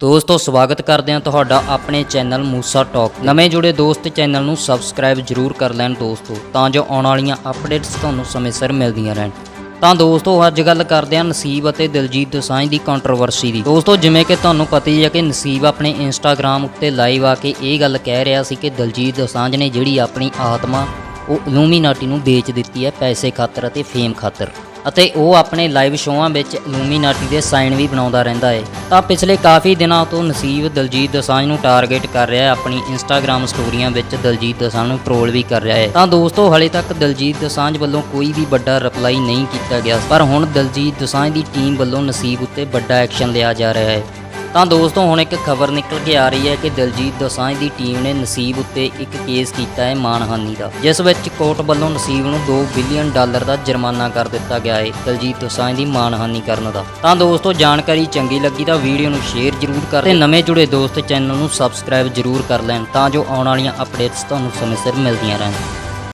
ਦੋਸਤੋ, ਸਵਾਗਤ ਕਰਦੇ ਹਾਂ ਤੁਹਾਡਾ ਆਪਣੇ ਚੈਨਲ ਮੂਸਾ ਟਾਕ ਨਵੇਂ ਜੁੜੇ ਦੋਸਤ ਚੈਨਲ ਨੂੰ ਸਬਸਕ੍ਰਾਈਬ ਜਰੂਰ ਕਰ ਲੈਣ ਦੋਸਤੋ, ਤਾਂ ਜੋ ਆਉਣ ਵਾਲੀਆਂ ਅਪਡੇਟਸ ਤੁਹਾਨੂੰ ਸਮੇਂ ਸਿਰ ਮਿਲਦੀਆਂ ਰਹਿਣ। ਤਾਂ ਦੋਸਤੋ, ਅੱਜ ਗੱਲ ਕਰਦੇ ਹਾਂ ਨਸੀਬ ਅਤੇ ਦਿਲਜੀਤ ਦੋਸਾਂਝ ਦੀ ਕੰਟਰੋਵਰਸੀ ਦੀ। ਦੋਸਤੋ, ਜਿਵੇਂ ਕਿ ਤੁਹਾਨੂੰ ਪਤਾ ਹੀ ਹੈ ਕਿ ਨਸੀਬ ਆਪਣੇ ਇੰਸਟਾਗ੍ਰam ਉੱਤੇ ਲਾਈਵ ਆ ਕੇ ਇਹ ਗੱਲ ਕਹਿ ਰਿਹਾ ਸੀ ਕਿ ਦਿਲਜੀਤ ਦੋਸਾਂਝ ਨੇ ਜਿਹੜੀ ਆਪਣੀ ਆਤਮਾ, ਉਹ ਇਲੂਮੀਨਾਟੀ ਨੂੰ ਵੇਚ ਦਿੱਤੀ ਹੈ ਪੈਸੇ ਖਾਤਰ ਅਤੇ ਫੇਮ ਖਾਤਰ। ਅਤੇ ਉਹ ਆਪਣੇ ਲਾਈਵ ਸ਼ੋਆਂ ਵਿੱਚ ਇਲੂਮੀਨਾਟੀ ਦੇ ਸਾਈਨ ਵੀ ਬਣਾਉਂਦਾ ਰਹਿੰਦਾ ਹੈ ਤਾਂ ਪਿਛਲੇ ਕਾਫੀ ਦਿਨਾਂ ਤੋਂ ਨਸੀਬ ਦਲਜੀਤ ਦਸਾਂਝ ਨੂੰ ਟਾਰਗੇਟ ਕਰ ਰਿਹਾ ਹੈ ਆਪਣੀ ਇੰਸਟਾਗ੍ਰam ਸਟੋਰੀਆਂ ਵਿੱਚ ਦਲਜੀਤ ਦਸਾਂਝ ਨੂੰ ਟ੍ਰੋਲ ਵੀ ਕਰ ਰਿਹਾ ਹੈ ਤਾਂ ਦੋਸਤੋ, ਹਲੇ ਤੱਕ ਦਲਜੀਤ ਦਸਾਂਝ ਵੱਲੋਂ ਕੋਈ ਵੀ ਵੱਡਾ ਰਿਪਲਾਈ ਨਹੀਂ ਕੀਤਾ ਗਿਆ, ਪਰ ਹੁਣ ਦਲਜੀਤ ਦਸਾਂਝ ਦੀ ਟੀਮ ਵੱਲੋਂ ਨਸੀਬ ਉੱਤੇ ਵੱਡਾ ਐਕਸ਼ਨ ਲਿਆ ਜਾ ਰਿਹਾ ਹੈ ਤਾਂ ਦੋਸਤੋ, ਹੁਣ ਇੱਕ ਖਬਰ ਨਿਕਲ ਕੇ ਆ ਰਹੀ ਹੈ ਕਿ ਦਿਲਜੀਤ ਦੋਸਾਂਝ ਦੀ ਟੀਮ ਨੇ ਨਸੀਬ ਉੱਤੇ ਇੱਕ ਕੇਸ ਕੀਤਾ ਹੈ ਮਾਨਹਾਨੀ ਦਾ, ਜਿਸ ਵਿੱਚ ਕੋਰਟ ਵੱਲੋਂ ਨਸੀਬ ਨੂੰ 2 ਬਿਲੀਅਨ ਡਾਲਰ ਦਾ ਜੁਰਮਾਨਾ ਕਰ ਦਿੱਤਾ ਗਿਆ ਹੈ ਦਿਲਜੀਤ ਦੋਸਾਂਝ ਦੀ ਮਾਨਹਾਨੀ ਕਰਨ ਦਾ। ਤਾਂ ਦੋਸਤੋ, ਜਾਣਕਾਰੀ ਚੰਗੀ ਲੱਗੀ ਤਾਂ ਵੀਡੀਓ ਨੂੰ ਸ਼ੇਅਰ ਜ਼ਰੂਰ ਕਰ ਤੇ ਨਵੇਂ ਜੁੜੇ ਦੋਸਤ ਚੈਨਲ ਨੂੰ ਸਬਸਕ੍ਰਾਈਬ ਜ਼ਰੂਰ ਕਰ ਲੈਣ ਤਾਂ ਜੋ ਆਉਣ ਵਾਲੀਆਂ ਅਪਡੇਟਸ ਤੁਹਾਨੂੰ ਸਮੇਂ ਸਿਰ ਮਿਲਦੀਆਂ ਰਹਿਣ।